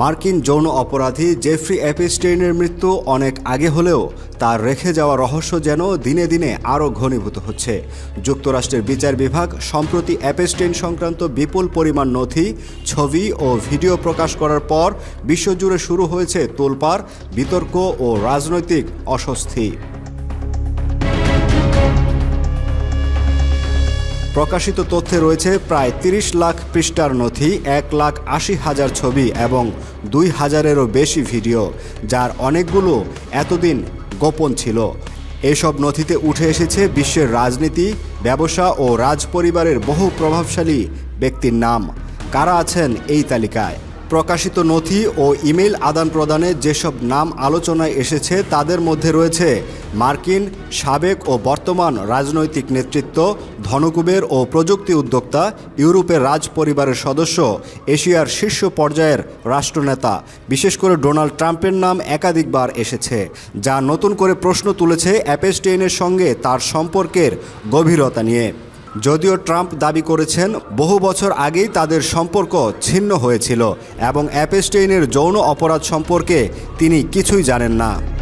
মার্কিন যৌন অপরাধী জেফ্রি অ্যাপিস্টেইনের মৃত্যু অনেক আগে হলেও তার রেখে যাওয়া রহস্য যেন দিনে দিনে আরও ঘনীভূত হচ্ছে। যুক্তরাষ্ট্রের বিচার বিভাগ সম্প্রতি অ্যাপেস্টেইন সংক্রান্ত বিপুল পরিমাণ নথি, ছবি ও ভিডিও প্রকাশ করার পর বিশ্বজুড়ে শুরু হয়েছে তোলপাড়, বিতর্ক ও রাজনৈতিক অস্বস্তি। প্রকাশিত তথ্যে রয়েছে প্রায় তিরিশ লাখ পৃষ্ঠার নথি, এক লাখ আশি হাজার ছবি এবং দুই হাজারেরও বেশি ভিডিও, যার অনেকগুলো এতদিন গোপন ছিল। এসব নথিতে উঠে এসেছে বিশ্বের রাজনীতি, ব্যবসা ও রাজপরিবারের বহু প্রভাবশালী ব্যক্তির নাম। কারা আছেন এই তালিকায়? প্রকাশিত নথি ও ইমেল আদান প্রদানে যেসব নাম আলোচনায় এসেছে তাদের মধ্যে রয়েছে মার্কিন সাবেক ও বর্তমান রাজনৈতিক নেতৃত্ব, ধনকুবের ও প্রযুক্তি উদ্যোক্তা, ইউরোপের রাজ পরিবারের সদস্য, এশিয়ার শীর্ষ পর্যায়ের রাষ্ট্রনেতা। বিশেষ করে ডোনাল্ড ট্রাম্পের নাম একাধিকবার এসেছে, যা নতুন করে প্রশ্ন তুলেছে অ্যাপেস্টেইনের সঙ্গে তার সম্পর্কের গভীরতা নিয়ে। যদিও ট্রাম্প দাবি করেছেন, বহু বছর আগেই তাদের সম্পর্ক ছিন্ন হয়েছিল এবং অ্যাপেস্টেইনের যৌন অপরাধ সম্পর্কে তিনি কিছুই জানেন না।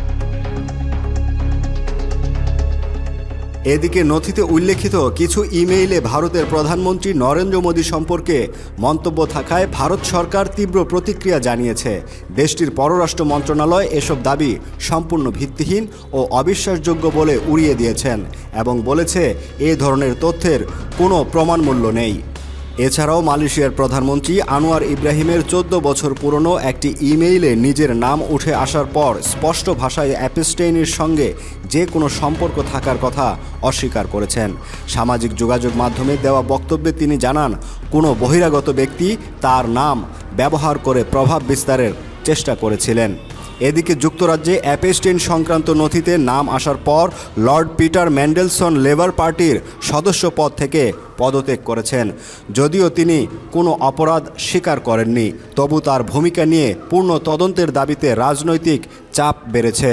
এদিকে নথিতে উল্লেখিত কিছু ইমেইলে ভারতের প্রধানমন্ত্রী নরেন্দ্র মোদী সম্পর্কে মন্তব্য থাকায় ভারত সরকার তীব্র প্রতিক্রিয়া জানিয়েছে। দেশটির পররাষ্ট্র মন্ত্রণালয় এসব দাবি সম্পূর্ণ ভিত্তিহীন ও অবিশ্বাসযোগ্য বলে উড়িয়ে দিয়েছেন এবং বলেছে, এ ধরনের তথ্যের কোনো প্রমাণমূল্য নেই। এছাড়াও মালয়েশিয়ার প্রধানমন্ত্রী আনোয়ার ইব্রাহিমের চোদ্দ বছর পুরনো একটি ইমেইলে নিজের নাম উঠে আসার পর স্পষ্ট ভাষায় অ্যাপেস্টেইনের সঙ্গে যে কোনো সম্পর্ক থাকার কথা অস্বীকার করেছেন। সামাজিক যোগাযোগ মাধ্যমে দেওয়া বক্তব্যে তিনি জানান, কোনো বহিরাগত ব্যক্তি তার নাম ব্যবহার করে প্রভাব বিস্তারের চেষ্টা করেছিলেন। এদিকে যুক্তরাজ্যে অ্যাপেস্টেন সংক্রান্ত নথিতে নাম আসার পর লর্ড পিটার ম্যান্ডেলসন লেবার পার্টির সদস্য পদ থেকে পদত্যাগ করেছেন। যদিও তিনি কোনো অপরাধ স্বীকার করেননি, তবু তার ভূমিকা নিয়ে পূর্ণ তদন্তের দাবিতে রাজনৈতিক চাপ বেড়েছে।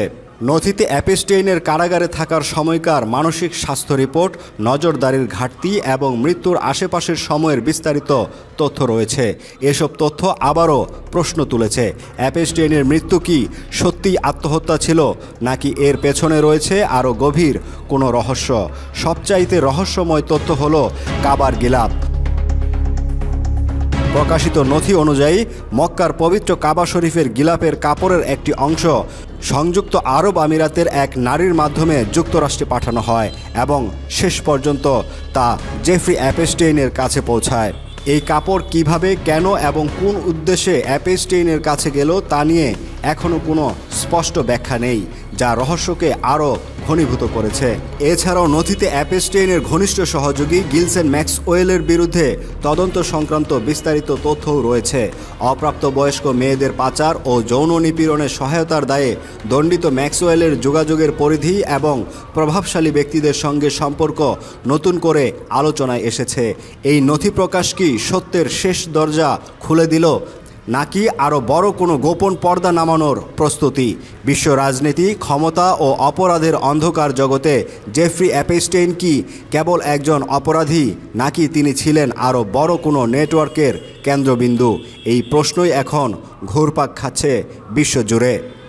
নথিতে অ্যাপেস্টেইনের কারাগারে থাকার সময়কার মানসিক স্বাস্থ্য রিপোর্ট, নজরদারির ঘাটতি এবং মৃত্যুর আশেপাশের সময়ের বিস্তারিত তথ্য রয়েছে। এসব তথ্য আবারও প্রশ্ন তুলেছে, অ্যাপেস্টেইনের মৃত্যু কি সত্যিই আত্মহত্যা ছিল নাকি এর পেছনে রয়েছে আরও গভীর কোনো রহস্য? সবচাইতে রহস্যময় তথ্য হলো কাবার গিলাপ। প্রকাশিত নথি অনুযায়ী, মক্কার পবিত্র কাবা শরীফের গিলাপের কাপড়ের একটি অংশ সংযুক্ত আরব আমিরাতের এক নারীর মাধ্যমে যুক্তরাষ্ট্রে পাঠানো হয় এবং শেষ পর্যন্ত তা জেফ্রি অ্যাপেস্টেইনের কাছে পৌঁছায়। এই কাপড় কীভাবে, কেন এবং কোন উদ্দেশ্যে অ্যাপেস্টেইনের কাছে গেল তা নিয়ে এখনও কোনো স্পষ্ট ব্যাখ্যা নেই, যা রহস্যকে আরও ঘনীভূত করেছে। এছাড়াও নথিতে অ্যাপেস্টেইনের ঘনিষ্ঠ সহযোগী গিলসেন ম্যাক্সওয়েলের বিরুদ্ধে তদন্ত সংক্রান্ত বিস্তারিত তথ্যও রয়েছে। অপ্রাপ্তবয়স্ক মেয়েদের পাচার ও যৌন নিপীড়নের সহায়তার দায়ে দণ্ডিত ম্যাক্সওয়েলের যোগাযোগের পরিধি এবং প্রভাবশালী ব্যক্তিদের সঙ্গে সম্পর্ক নতুন করে আলোচনায় এসেছে। এই নথি প্রকাশ কি সত্যের শেষ দরজা খুলে দিল নাকি আরও বড় কোনো গোপন পর্দা নামানোর প্রস্তুতি? বিশ্ব রাজনীতি, ক্ষমতা ও অপরাধের অন্ধকার জগতে জেফ্রি অ্যাপেস্টেইন কি কেবল একজন অপরাধী, নাকি তিনি ছিলেন আরও বড় কোনো নেটওয়ার্কের কেন্দ্রবিন্দু? এই প্রশ্নই এখন ঘুরপাক খাচ্ছে বিশ্বজুড়ে।